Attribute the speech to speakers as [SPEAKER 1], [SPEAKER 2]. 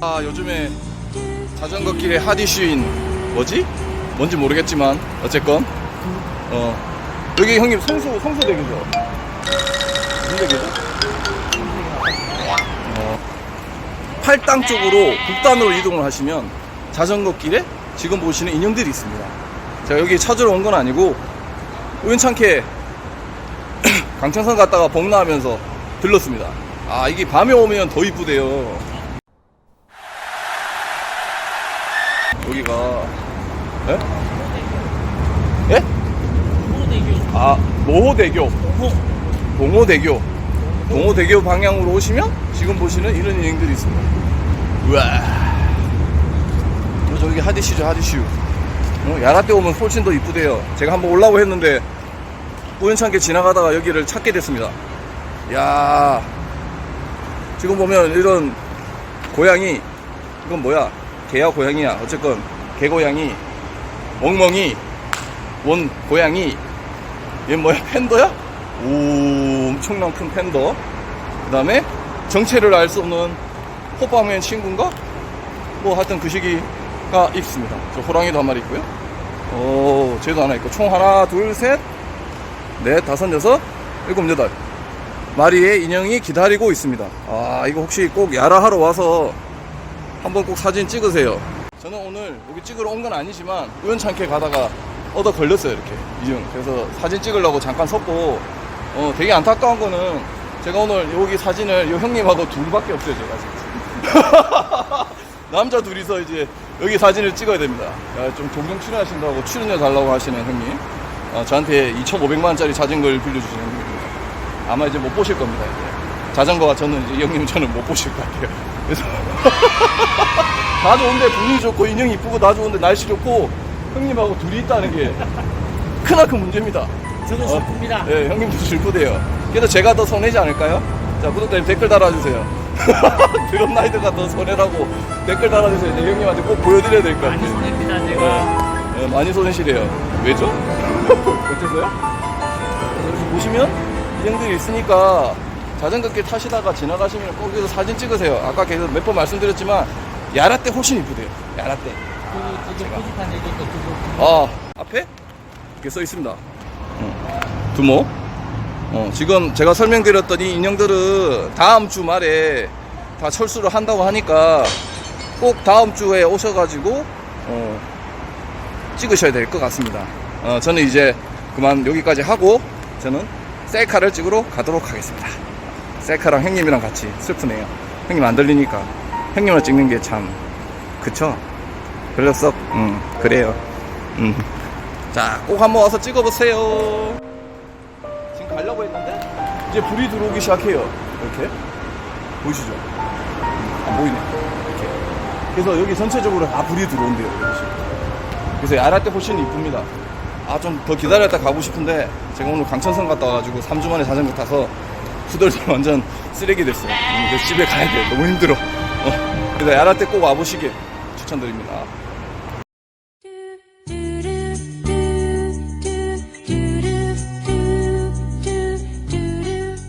[SPEAKER 1] 아 요즘에 자전거 길의 핫 이슈인 뭐지? 뭔지 모르겠지만 어쨌건 어 여기 형님 성수 성수대교죠? 무슨 대교죠? 어, 팔당 쪽으로 북단으로 이동을 하시면 자전거 길에 지금 보시는 인형들이 있습니다. 제가 여기 찾으러 온 건 아니고 우연찮게 강천선 갔다가 복나하면서 들렀습니다. 아 이게 밤에 오면 더 이쁘대요. 여기가 예? 예? 아 노호대교 동호대교 동호대교 방향으로 오시면 지금 보시는 이런 인형들이 있습니다. 우와 어, 저기 하디슈죠 하디슈 어, 야라 때 오면 훨씬 더 이쁘대요. 제가 한번 올라고 했는데 우연찮게 지나가다가 여기를 찾게 됐습니다. 야 지금 보면 이런 고양이 이건 뭐야 개야 고양이야. 어쨌건 개고양이 멍멍이 원 고양이. 얘 뭐야 팬더야? 오 엄청난 큰 팬더. 그 다음에 정체를 알 수 없는 호빵맨 친구인가? 뭐 하여튼 그 시기가 있습니다. 저 호랑이도 한 마리 있고요. 오 쟤도 하나 있고. 총 하나 둘셋 넷 다섯 여섯 일곱 여덟 마리의 인형이 기다리고 있습니다. 아 이거 혹시 꼭 야라하러 와서 한번 꼭 사진 찍으세요. 저는 오늘 여기 찍으러 온 건 아니지만 우연찮게 가다가 얻어 걸렸어요 이렇게 이중. 그래서 사진 찍으려고 잠깐 섰고 어 되게 안타까운 거는 제가 오늘 여기 사진을 이 형님하고 둘밖에 없어요 제가 지금. 남자 둘이서 이제 여기 사진을 찍어야 됩니다. 야, 좀 동영 출연하신다고 출연료 달라고 하시는 형님. 어, 저한테 2,500만 원짜리 자전거를 빌려주시는 형님입니다. 아마 이제 못 보실 겁니다. 이제. 자전거가 저는 이제 이 형님 저는 못 보실 것 같아요. 그래서 다 좋은데 분위기 좋고 인형이 이쁘고 다 좋은데 날씨 좋고 형님하고 둘이 있다는 게 크나큰 문제입니다.
[SPEAKER 2] 저도
[SPEAKER 1] 어?
[SPEAKER 2] 슬픕니다.
[SPEAKER 1] 네, 형님도 슬프대요. 그래도 제가 더 손해지 않을까요? 자, 구독자님 댓글 달아주세요. 드럼 나이드가 더 손해라고 댓글 달아주세요. 네, 형님한테 꼭 보여드려야 될 것
[SPEAKER 2] 많이
[SPEAKER 1] 같아요.
[SPEAKER 2] 손해입니다, 제가.
[SPEAKER 1] 네, 많이 손해시래요. 왜죠? 어째서요? 여기 보시면 인형들이 있으니까 자전거길 타시다가 지나가시면 꼭 여기서 사진 찍으세요. 아까 계속 몇 번 말씀드렸지만 야라 때 훨씬 이쁘대요. 야라 때.
[SPEAKER 2] 그, 지금 표지판 얘기 또 두고.
[SPEAKER 1] 아 앞에 이렇게 써 있습니다. 어, 두모. 어, 지금 제가 설명드렸던 이 인형들은 다음 주 말에 다 철수를 한다고 하니까 꼭 다음 주에 오셔가지고 어, 찍으셔야 될 것 같습니다. 어, 저는 이제 그만 여기까지 하고 저는 셀카를 찍으러 가도록 하겠습니다. 셀카랑 형님이랑 같이 슬프네요. 형님 안 들리니까 형님을 찍는 게 참 그쵸? 별로 썩, 음, 그래요. 음. 자, 꼭 한번 와서 찍어보세요. 지금 가려고 했는데, 이제 불이 들어오기 시작해요. 이렇게. 보이시죠? 음, 안 보이네. 이렇게. 그래서 여기 전체적으로 다 불이 들어온대요. 이렇게. 그래서 야랄 때 훨씬 이쁩니다. 아, 좀 더 기다렸다 가고 싶은데, 제가 오늘 강천선 갔다 와가지고 3주 만에 자전거 타서 후덜덜 완전 쓰레기 됐어요. 집에 가야 돼. 너무 힘들어. 어. 그래서 야랄 때꼭 와보시길 추천드립니다.